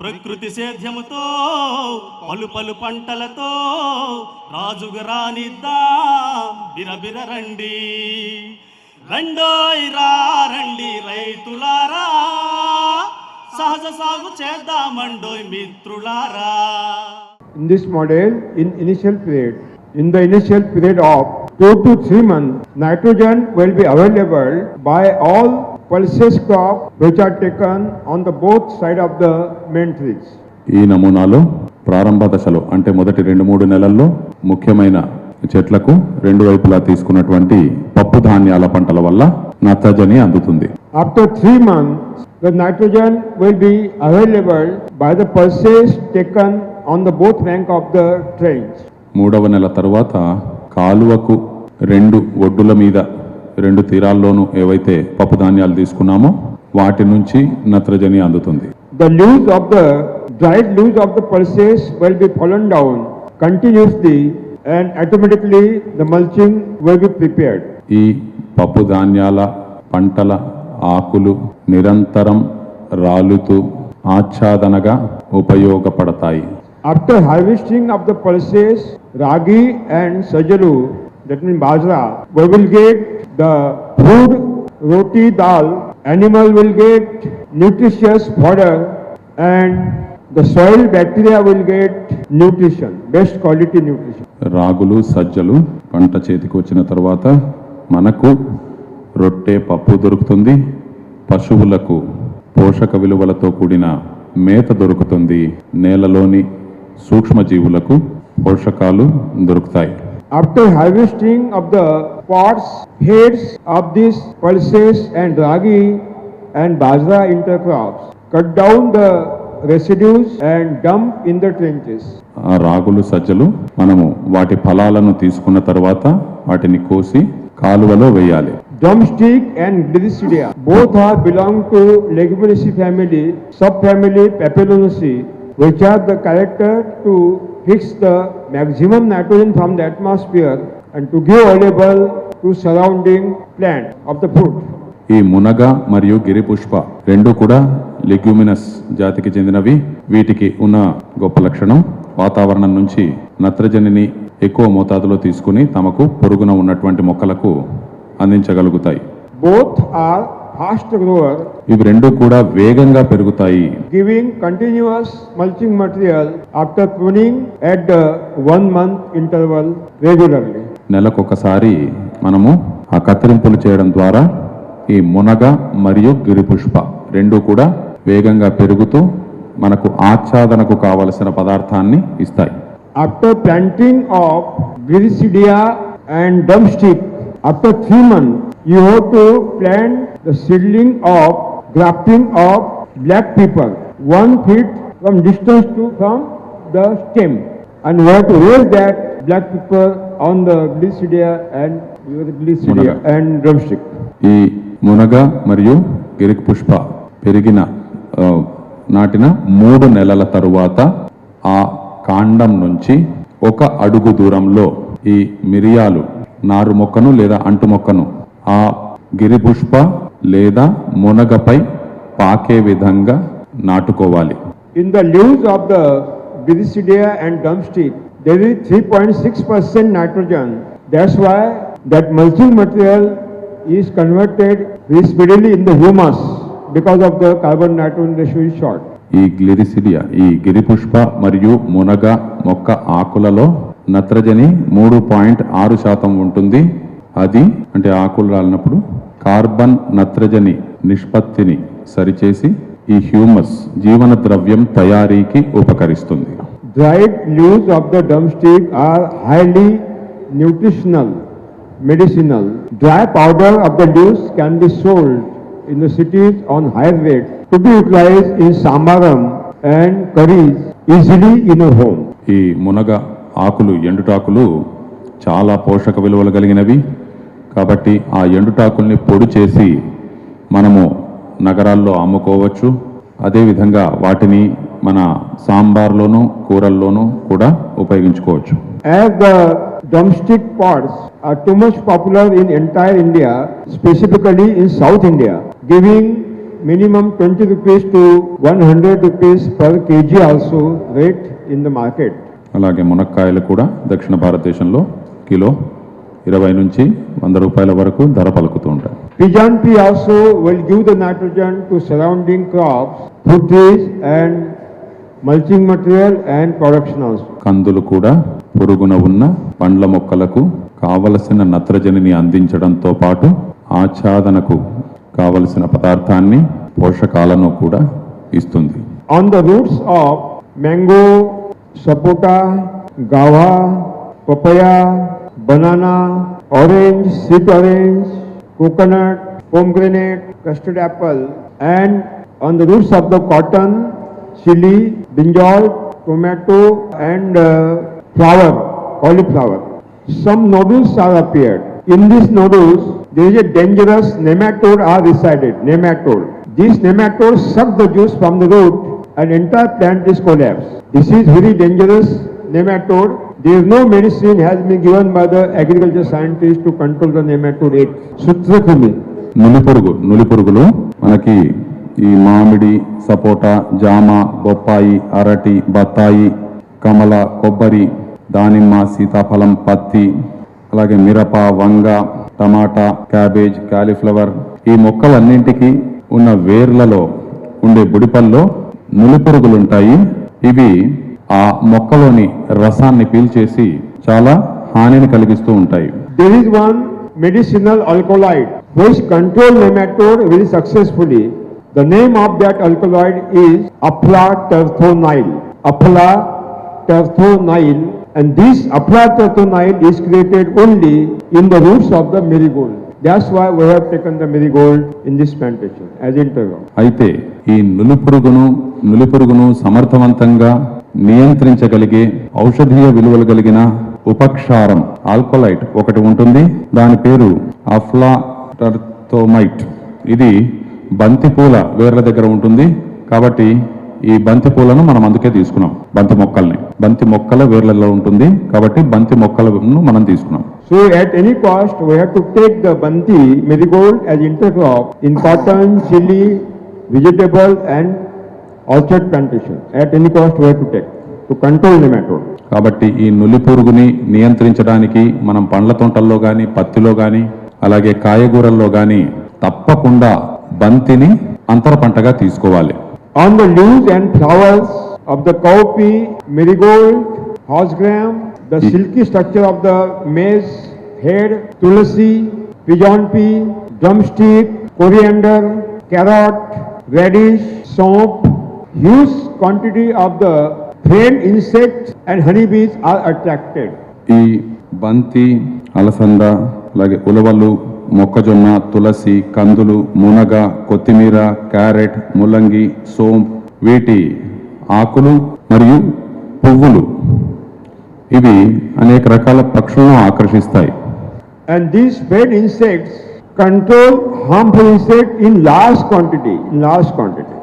ప్రకృతి సేద్యముతో పలు పలు పంటలతో రాజుగా రానిద్దా బిరబిర రండి రండోయ్ రండి రైతులారా సహజ సాగు చేద్దామండోయ్ మిత్రులారా in this model in initial period in the initial period of two to three month nitrogen will be available by all pulses crop which are taken on the both side of the main trees ఈ నమూనాలో ప్రారంభ దశలో అంటే మొదటి రెండు మూడు నెలల్లో ముఖ్యమైన చెట్లకు రెండు వైపులా తీసుకున్నటువంటి పప్పు ధాన్యాల పంటల వల్ల నత్రజని అందుతుంది after three months the nitrogen will be available by the pulses taken on the both bank of the trenches మూడవ నెల తర్వాత కాలువకు రెండు ఒడ్డుల మీద రెండు తీరాల్లోనూ ఏవైతే పప్పు ధాన్యాలు తీసుకున్నామో వాటి నుంచి నత్రజని అందుతుంది the leaves of the dried leaves of the pulses will be fallen down continuously and automatically the mulching will be prepared ఈ పప్పు ధాన్యాల పంటల ఆకులు నిరంతరం రాలుతూ ఆచ్ఛాదనగా ఉపయోగపడతాయి after harvesting of the pulses ragi and సజ్జలు that means bajra, we will get the food, roti, dal, animal will get nutritious fodder and the soil bacteria will get nutrition, best quality nutrition. రాగులు సజ్జలు పంట చేతికి వచ్చిన తర్వాత మనకు రొట్టె పప్పు దొరుకుతుంది పశువులకు పోషక విలువలతో కూడిన మేత దొరుకుతుంది నేలలోని సూక్ష్మజీవులకు పోషకాలు దొరుకుతాయి after After of the parts pods, of this pulses and ragi and and inter intercrops, cut down the residues and dump in the trenches రాగులు సజ్జలు మనము వాటి ఫలాలను తీసుకున్న తర్వాత వాటిని కోసి కాలువలో వేయాలి drumstick and gliricidia both are belong to leguminosae family sub family papilionaceae which are the character to hits the maximum nitrogen from the atmosphere and to give available to surrounding plant of the fruit. ఈ మునగ మరియు గిరి పుష్ప రెండు కూడా leguminous జాతికి చెందినవి వీటికి ఉన్న గొప్ప లక్షణం వాతావరణం నుంచి నత్రజనిని ఎక్కువ మోతాదులో తీసుకుని తమకు పొరుగున ఉన్నటువంటి మొక్కలకు అందించగలుగుతాయి బోత్ ఆర్ ఫాస్ట్ గ్రోవర్ ఇవి రెండు కూడా వేగంగా పెరుగుతాయి giving continuous mulching material after pruning at one month interval regularly నెలకొకసారి మనము ఆ కత్తిరింపులు చేయడం ద్వారా ఈ మునగ మరియు గిరిపుష్ప రెండు కూడా వేగంగా పెరుగుతూ మనకు ఆచ్ఛాదనకు కావలసిన పదార్థాన్ని ఇస్తాయి after planting of gliricidia and drumstick after three month you have to plant the seedling of grafting of black pepper one feet from distance to from the stem and you have to roll that black pepper on the gliricidia and your gliricidia and drum ఈ మునగ మరియు గిరిక్ పుష్ప పెరిగిన నాటిన మూడు నెలల తరువాత ఆ కాండం నుంచి ఒక అడుగు దూరంలో ఈ మిరియాలు నారు మొక్కను లేదా అంటు మొక్కను ఆ గిరిపుష్ప లేదా మునగపై పాకే విధంగా నాటుకోవాలి in the leaves of the gliricidia and drumstick there is 3.6 point six percent nitrogen that's why that mulching material is converted speedily in the humus because of the carbon nitrogen ratio is short ఈ గ్లిరిసిడియా ఈ గిరిపుష్ప మరియు మునగ మొక్క ఆకులలో నత్రజని మూడు point ఆరు శాతం ఉంటుంది అది అంటే ఆకులు రాలినప్పుడు కార్బన్ నత్రజని నిష్పత్తిని సరిచేసి ఈ హ్యూమస్ జీవన ద్రవ్యం తయారీకి ఉపకరిస్తుంది dried leaves of the drumstick are highly nutritional medicinal dry powder of the leaves can be sold in the cities on higher rate to be utilise in సాంబారం and curries easily in home ఈ మునగ ఆకులు ఎండుటాకులు చాలా పోషక విలువలు కలిగినవి కాబట్టి ఆ ఎండుటాకుల్ని పొడి చేసి మనము నగరాల్లో అమ్ముకోవచ్చు అదేవిధంగా వాటిని మన సాంబార్లోను కూరల్లోనూ కూడా ఉపయోగించుకోవచ్చు as the are too much too much popular in entire India South in South India giving minimum twenty 100 to one hundred rupees per kg the rate in the market అలాగే మునక్కాయలు కూడా దక్షిణ భారతదేశంలో కిలో ఇరవై నుంచి వంద రూపాయల వరకు ధర పలుకుతూ ఉంటాయి pigeon pea also will give the nitrogen to surrounding crops ఫుడ్రీస్ and mulching material and production also కందులు కూడా పొరుగున ఉన్న పండ్ల మొక్కలకు కావలసిన నత్రజనిని అందించడంతో పాటు ఆచ్ఛాదనకు కావలసిన పదార్థాన్ని పోషకాలను కూడా ఇస్తుంది on the roots of mango sapota guava papaya banana, orange, sweet orange, coconut, pomegranate, custard apple, and on the roots of the cotton, chili, brinjal, tomato, and uh, flower, cauliflower. Some nodules have appeared. In these nodules, there is a dangerous nematode are resided, nematode. These nematodes suck the juice from the root and entire plant is collapsed. This is very dangerous nematode There is no medicine has been given by the agriculture scientists to control the nematode rate. Sutrathumi. నులిపురుగు నులిపురుగులు మనకి ఈ మామిడి సపోటా జామ బొప్పాయి అరటి బత్తాయి కమల కొబ్బరి దానిమ్మ సీతాఫలం పత్తి అలాగే మిరప వంగ టమాటా క్యాబేజ్ కాలీఫ్లవర్ ఈ మొక్కలన్నింటికి ఉన్న వేర్లలో ఉండే బుడిపల్లో ఉంటాయి ఇవి ఆ మొక్కలోని రసాన్ని పీల్చేసి చాలా హానిని కలిగిస్తూ ఉంటాయి there is one medicinal alkaloid which control నెమాటోడ్ very successfully the name of that alkaloid is అప్లా టెర్థోనైల్ అప్లా టెర్థోనైల్ and this అప్లా టెర్థోనైల్ is created only in the roots of the మెరిగోల్డ్ that's why we have taken the మెరిగోల్డ్ in this plantation as అయితే ఈ నులి పురుగును నులి పురుగును సమర్థవంతంగా నియంత్రించగలిగే ఔషధీయ విలువలు కలిగిన ఉపక్షారం ఆల్కలైట్ ఒకటి ఉంటుంది దాని పేరు అఫ్లాటర్తోమైట్ ఇది బంతిపూల వేర్ల దగ్గర ఉంటుంది కాబట్టి ఈ బంతి పూలను మనం అందుకే తీసుకున్నాం బంతి మొక్కల్ని బంతి మొక్కల వేర్లలో ఉంటుంది కాబట్టి బంతి మొక్కలను మనం తీసుకున్నాం so at any cost we have to take the banti marigold as inter crop in cotton chilli vegetable and orchard plantation at any cost way to take to control matter కాబట్టి ఈ నులి పురుగుని నియంత్రించడానికి మనం పండ్ల తోటల్లో కానీ పత్తిలో కానీ అలాగే కాయగూరల్లో కానీ తప్పకుండా బంతిని అంతర పంటగా తీసుకోవాలి on the leaves and flowers of the cowpea marigold gram the silky structure of the maize head tulsi pigeon pea drumstick coriander carrot radish soap huge quantity of the train insects and honey bees are attracted ఈ బంతి అలసంద అలాగే ఉలవలు మొక్కజొన్న తులసి కందులు మునగ కొత్తిమీర carrot ముల్లంగి సోంపు వీటి ఆకులు మరియు పువ్వులు ఇవి అనేక రకాల పక్షులను ఆకర్షిస్తాయి and these bird insects control harmful insect in large quantity in large quantity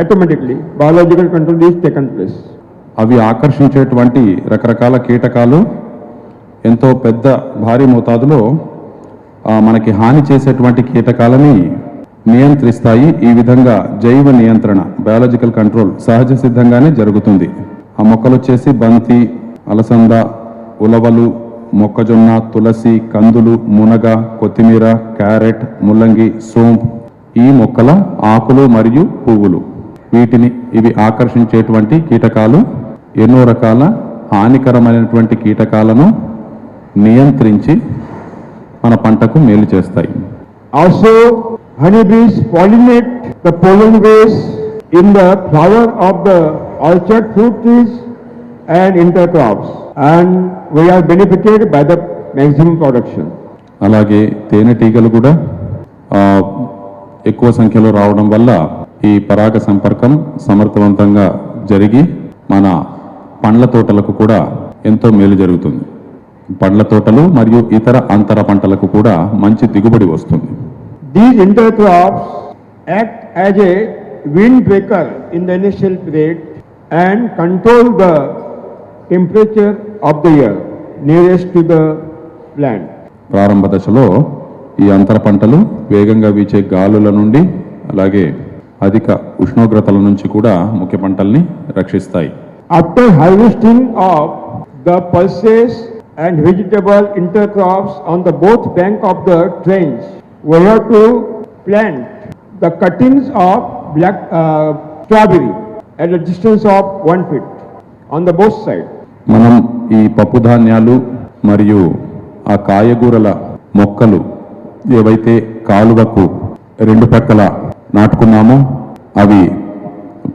automatically biological control is taken place అవి ఆకర్షించేటువంటి రకరకాల కీటకాలు ఎంతో పెద్ద భారీ మోతాదులో మనకి హాని చేసేటువంటి కీటకాలని నియంత్రిస్తాయి ఈ విధంగా జైవ నియంత్రణ బయాలజికల్ కంట్రోల్ సహజ సిద్ధంగానే జరుగుతుంది ఆ మొక్కలు వచ్చేసి బంతి అలసంద ఉలవలు మొక్కజొన్న తులసి కందులు మునగ కొత్తిమీర క్యారెట్ ముల్లంగి సోంపు ఈ మొక్కల ఆకులు మరియు పువ్వులు వీటిని ఇవి ఆకర్షించేటువంటి కీటకాలు ఎన్నో రకాల హానికరమైనటువంటి కీటకాలను నియంత్రించి మన పంటకు మేలు చేస్తాయి also honey bees pollinate the pollen ways in the flower of the orchard fruit trees and inter crops and we are benefited by the maximum production అలాగే తేనెటీగలు కూడా ఎక్కువ సంఖ్యలో రావడం వల్ల ఈ పరాగ సంపర్కం సమర్థవంతంగా జరిగి మన పండ్ల తోటలకు కూడా ఎంతో మేలు జరుగుతుంది పండ్ల తోటలు మరియు ఇతర అంతర పంటలకు కూడా మంచి దిగుబడి వస్తుంది these inter crops act as a wind breaker in the initial period and control the temperature of the air nearest the plant ప్రారంభ దశలో ఈ అంతర పంటలు వేగంగా వీచే గాలుల నుండి అలాగే అధిక ఉష్ణోగ్రతల నుంచి కూడా ముఖ్య పంటల్ని రక్షిస్తాయి after harvesting of the pulses and vegetable inter crops on the both bank of the trenches we have to plant the cuttings of black strawberry at the distance of one feet on the both side మనం ఈ పప్పు ధాన్యాలు మరియు ఆ కాయగూరల మొక్కలు ఏవైతే కాలువకు రెండు పక్కల నాటుకున్నాము అవి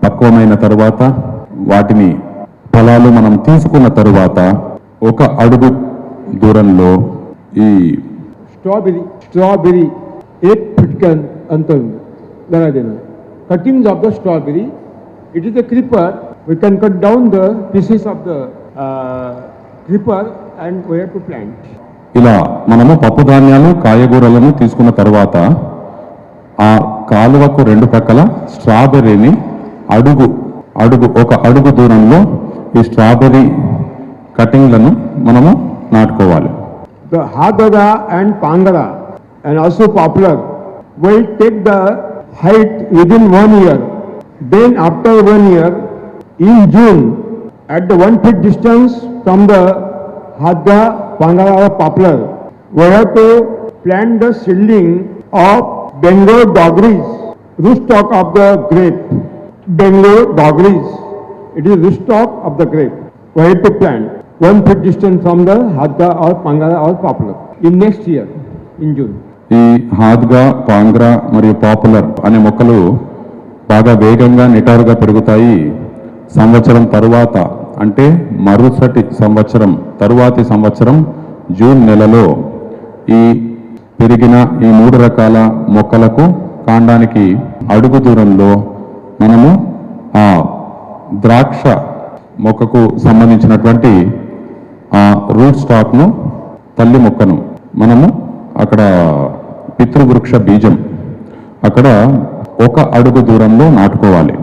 పక్వమైన తరువాత వాటిని ఫలాలు మనం తీసుకున్న తరువాత ఒక అడుగు దూరంలో ఈ స్ట్రాబెరీ స్ట్రాబెరీ ఎయిట్ ఫిట్కన్ అంత ఉంది cuttings of the strawberry it is the creeper we can cut down the pieces of the creeper and where to plant ఇలా మనము పప్పు ధాన్యాలు కాయగూరలను తీసుకున్న తర్వాత ఆ కాలువకు రెండు పక్కల స్ట్రాబెర్రీని అడుగు అడుగు ఒక అడుగు దూరంలో ఈ స్ట్రాబెర్రీ కటింగ్లను మనము నాటుకోవాలి the and and also poplar take the height with in one year then after one year in June at the one foot distance from the Hadda Pangara poplar poplar. We have to plant the Bengal doggeries, rootstock of the grape. Bengal doggeries, it is rootstock of the grape. Where to plant? One foot distance from the Hadga or Pangara or Poplar. In next year, in June. ఈ హాద్గా పాంగ్రా మరియు popular అనే మొక్కలు బాగా వేగంగా నిటారుగా పెరుగుతాయి సంవత్సరం తరువాత అంటే మరుసటి సంవత్సరం తరువాతి సంవత్సరం జూన్ నెలలో ఈ పెరిగిన ఈ మూడు రకాల మొక్కలకు కాండానికి అడుగు దూరంలో మనము ఆ ద్రాక్ష మొక్కకు సంబంధించినటువంటి ఆ రూట్ స్టాక్ను తల్లి మొక్కను మనము అక్కడ పితృవృక్ష బీజం అక్కడ ఒక అడుగు దూరంలో నాటుకోవాలి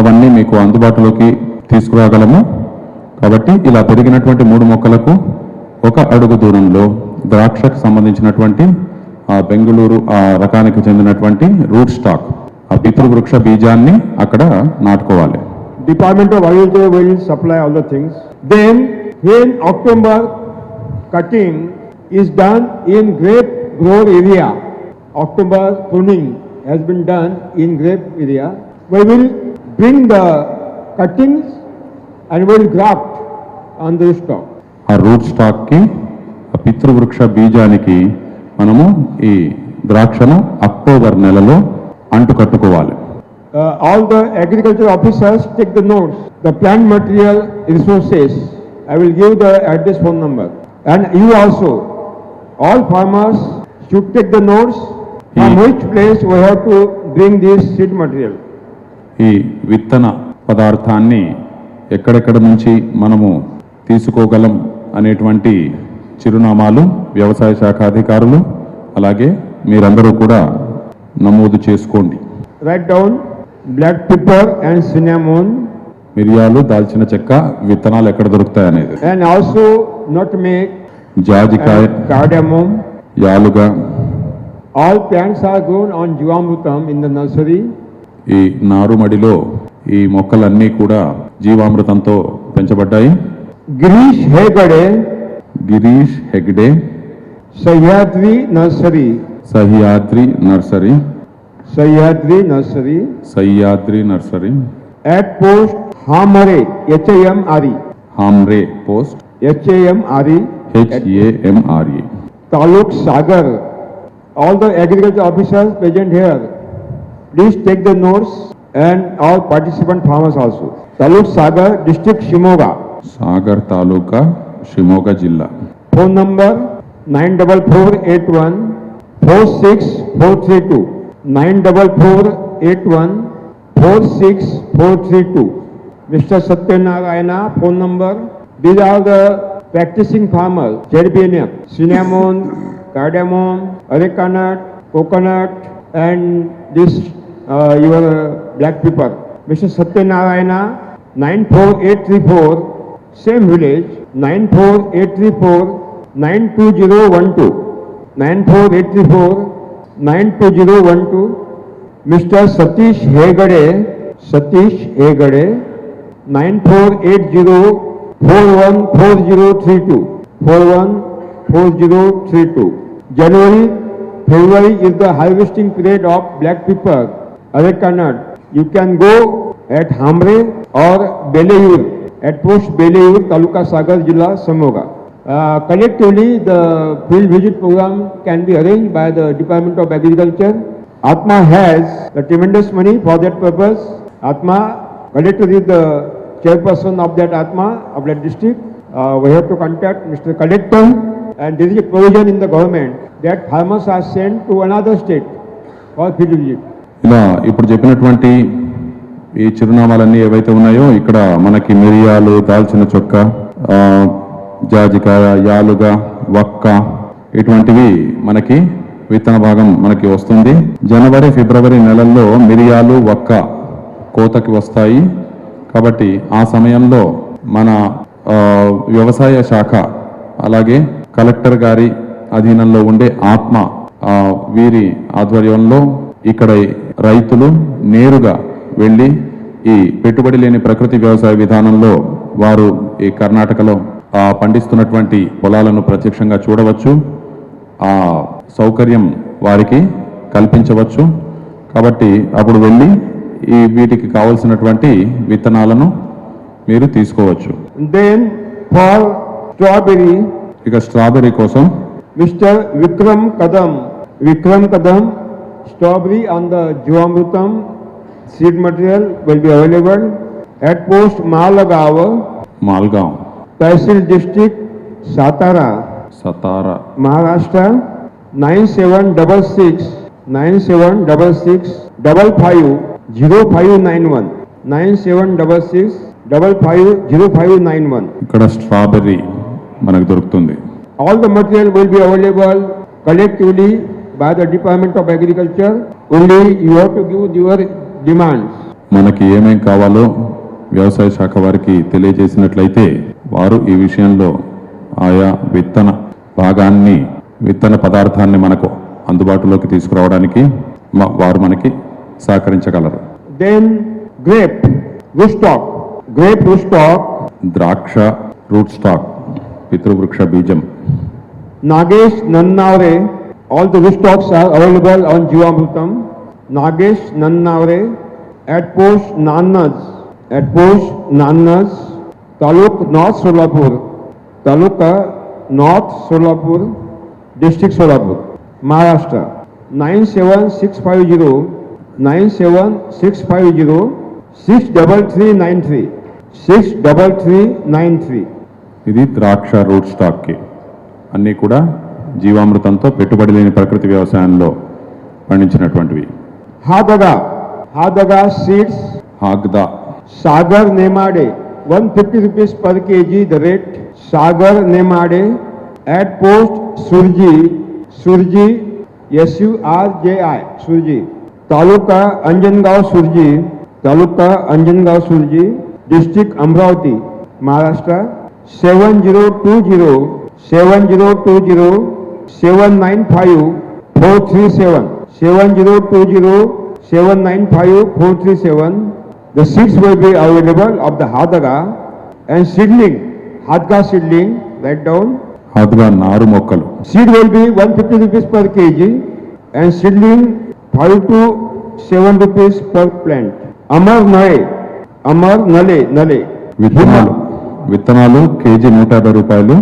అవన్నీ మీకు అందుబాటులోకి తీసుకురాగలము కాబట్టి ఇలా పెరిగినటువంటి మూడు మొక్కలకు ఒక అడుగు దూరంలో ద్రాక్షకు సంబంధించినటువంటి బెంగళూరు రకానికి చెందినటువంటి రూట్ స్టాక్ ఆ పితృవృక్ష బీజాన్ని అక్కడ నాటుకోవాలి department of agriculture will supply all the things then in October cutting is done in grape grower area October pruning has been done in grape area we will bring the cuttings and will will on on ఆ root స్టాక్కి ఆ పితృవృక్ష బీజానికి మనము ఈ ద్రాక్షను October నెలలో అంటుకట్టుకోవాలి uh, all the agriculture officers take the notes. The plant material resources. I will give the address phone number. And you also, all farmers should take the notes from which place we have to bring this seed material. ఈ విత్తన పదార్థాన్ని ఎక్కడెక్కడ నుంచి మనము తీసుకోగలం అనేటువంటి చిరునామాలు వ్యవసాయ శాఖ అధికారులు అలాగే మీరందరూ కూడా నమోదు చేసుకోండి right down black pepper and cinnamon మిరియాలు దాల్చిన చెక్క విత్తనాలు ఎక్కడ దొరుకుతాయి అనేది అండ్ ఆల్సో నాట్ మేక్ జాజికాయ cardamom యాలుగా all plants are grown on Jeevamrutham in the nursery ఈ నారుమడిలో ఈ మొక్కలన్నీ కూడా జీవామృతంతో పెంచబడ్డాయి Girish Hegde Girish Hegde Sahyadri nursery Sahyadri nursery Sahyadri nursery Sahyadri nursery at post Hamre H A M R E Hamre post H A M R E H A M R E taluk Sagar all the agriculture officers present here please take the notes and all participant farmers also taluk Sagar district Shimoga Sagar taluka Shimoga zilla phone number nine double four eight one four six four three two nine double four eight one four six four three two mister Satyanarayana phone number these are the practising farmer ZBNF cinnamon cardamom arecanut coconut and this your black pepper mister Satyanarayana nine four eight three four same village nine four eight three four nine two zero one two nine four eight three four nine two zero one two mister Satish Hegde Satish Hegde nine four eight zero four one four zero three two four one four zero three two January February is the harvesting period of black pepper अरे Kannada you can go at Hamre or Beleyur at post Beleur, Taluka Sagar, Jilla, Samoga. collectively, the field visit program can be arranged by the Department of Agriculture. Atma has the tremendous money for that purpose. Atma, collectively, the chairperson of that Atma, of that district, uh, we have to contact Mr. Collector and there is a provision in the government that farmers are sent to another state for field visit. ఇప్పుడు చెప్పినటువంటి ఈ చిరునామాలన్నీ ఏవైతే ఉన్నాయో ఇక్కడ మనకి మిరియాలు దాల్చిన చొక్క జాజికాయ యాలుగ వక్క ఇటువంటివి మనకి విత్తన భాగం మనకి వస్తుంది జనవరి ఫిబ్రవరి నెలల్లో మిరియాలు వక్క కోతకి వస్తాయి కాబట్టి ఆ సమయంలో మన వ్యవసాయ శాఖ అలాగే కలెక్టర్ గారి అధీనంలో ఉండే ఆత్మ వీరి ఆధ్వర్యంలో ఇక్కడ రైతులు నేరుగా వెళ్ళి ఈ పెట్టుబడి లేని ప్రకృతి వ్యవసాయ విధానంలో వారు ఈ కర్ణాటకలో పండిస్తున్నటువంటి పొలాలను ప్రత్యక్షంగా చూడవచ్చు ఆ సౌకర్యం వారికి కల్పించవచ్చు కాబట్టి అప్పుడు వెళ్ళి ఈ వీటికి కావలసినటువంటి విత్తనాలను మీరు తీసుకోవచ్చు దెన్ స్ట్రాబెరీ ఇక స్ట్రాబెరీ కోసం mister Vikram Kadam Vikram Kadam strawberry on the Jeevamrutham Seed material will be available at post Malagaon, Malgaon, Tehsil District, Satara, Satara, Maharashtra 9766 9766 050591 9766 550591 ఇక్కడ స్ట్రాబెర్రీ మనకు దొరుకుతుంది All the material will be available collectively by the Department of Agriculture. Only you have to give your demands మనకి ఏమేం కావాలో వ్యవసాయ శాఖ వారికి తెలియజేసినట్లయితే వారు ఈ విషయంలో ఆయా విత్తన భాగాన్ని విత్తన పదార్థాన్ని మనకు అందుబాటులోకి తీసుకురావడానికి వారు మనకి సహకరించగలరు then grape stock grape root stock ద్రాక్ష రూట్ స్టాక్ పితృవృక్ష బీజం Nagesh Nannaware all the root stocks are available on Jeevamrutham Nagesh Nannaware at post Nannaj at post Nannaj taluk north Solapur taluka north Solapur district Solapur Maharashtra nine seven six five zero nine seven six five zero six double three nine three six double three nine three ఇది ద్రాక్ష route స్టాక్కి అన్నీ కూడా జీవామృతంతో పెట్టుబడి లేని ప్రకృతి వ్యవసాయంలో పండించినటువంటివి हादगा हादगा seeds ಹಾಗದ Sagar Nemade 150 fifty rupees per K G the rate Sagar Nemade at post Surji Surji S U R J I Surji taluka Anjangaon Surji taluka Anjangaon Surji district Amravati Maharashtra seven zero two zero seven zero two zero seven nine five four three seven seven zero two zero seven nine five four three seven the seeds will be available of the హాదగా and seedling హాద్గా seedling right down హాద్గా నారు మొక్కలు seed will be one fifty rupees per KG and seedling five to seven rupees per plant Amar Nale Amar Nale Nale విత్తనాలు విత్తనాలు KG నూట యాభై రూపాయలు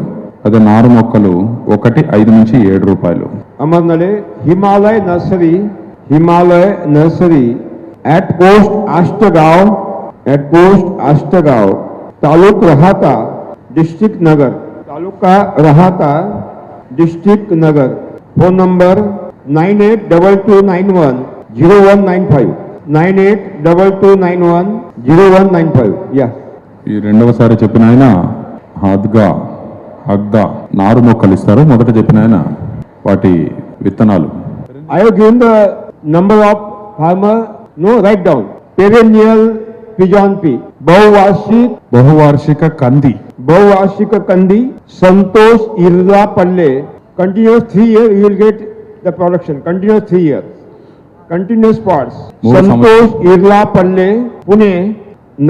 అదే నారు మొక్కలు ఒకటి ఐదు నుంచి ఏడు రూపాయలు Amanale Himalay Nursery, Himalay Nursery at Post Ashtagaon, at Post Ashtagaon, Taluk Rahata, District Nagar, Taluka Rahata, District Nagar, phone number 982291 0195, 982291 0195, yeah. ఈ రెండవసారి చెప్పిన ఆయన హద్గా హగ్గా నారు మొక్కలు ఇస్తారు మొదట చెప్పిన ఆయన వాటి విత్తనాలు I given the number of farmer no right down perennial pigeon pea బహువార్షిక బహువార్షిక కంది బహువార్షిక కంది Santosh Irla Palle continuous three year you will get the production continuous three year continuous parts Santosh Irla Palle Pune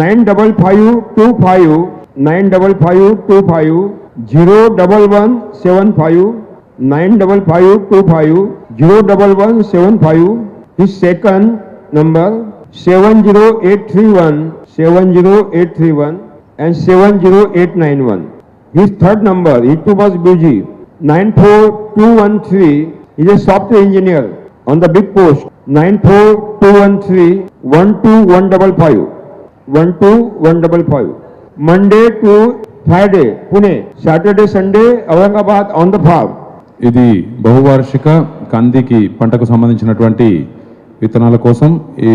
nine double five two five nine double five two five zero double one seven five nine double five two five zero double one seven five is second number seven zero eight three one seven zero eight three one and seven zero eight nine one is third number it to bus busy nine four two one three is a software engineer on the big post nine four two one three one two one double five one two one double five Monday to Friday Pune Saturday Sunday Aurangabad on the farm ఇది బహువార్షిక కందికి పంటకు సంబంధించినటువంటి విత్తనాల కోసం ఈ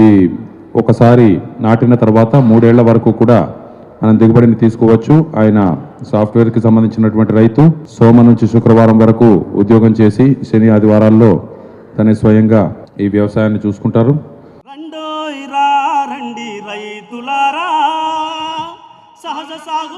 ఒకసారి నాటిన తర్వాత మూడేళ్ల వరకు కూడా మనం దిగుబడిని తీసుకోవచ్చు ఆయన సాఫ్ట్వేర్కి సంబంధించినటువంటి రైతు సోమ నుంచి శుక్రవారం వరకు ఉద్యోగం చేసి శని ఆదివారాల్లో తనే స్వయంగా ఈ వ్యవసాయాన్ని చూసుకుంటారు సహజ సాగు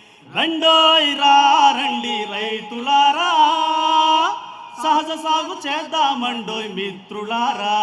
రండోయ్ రండి రైతులారా సహజ సాగు చేద్దామండోయ్ మిత్రులారా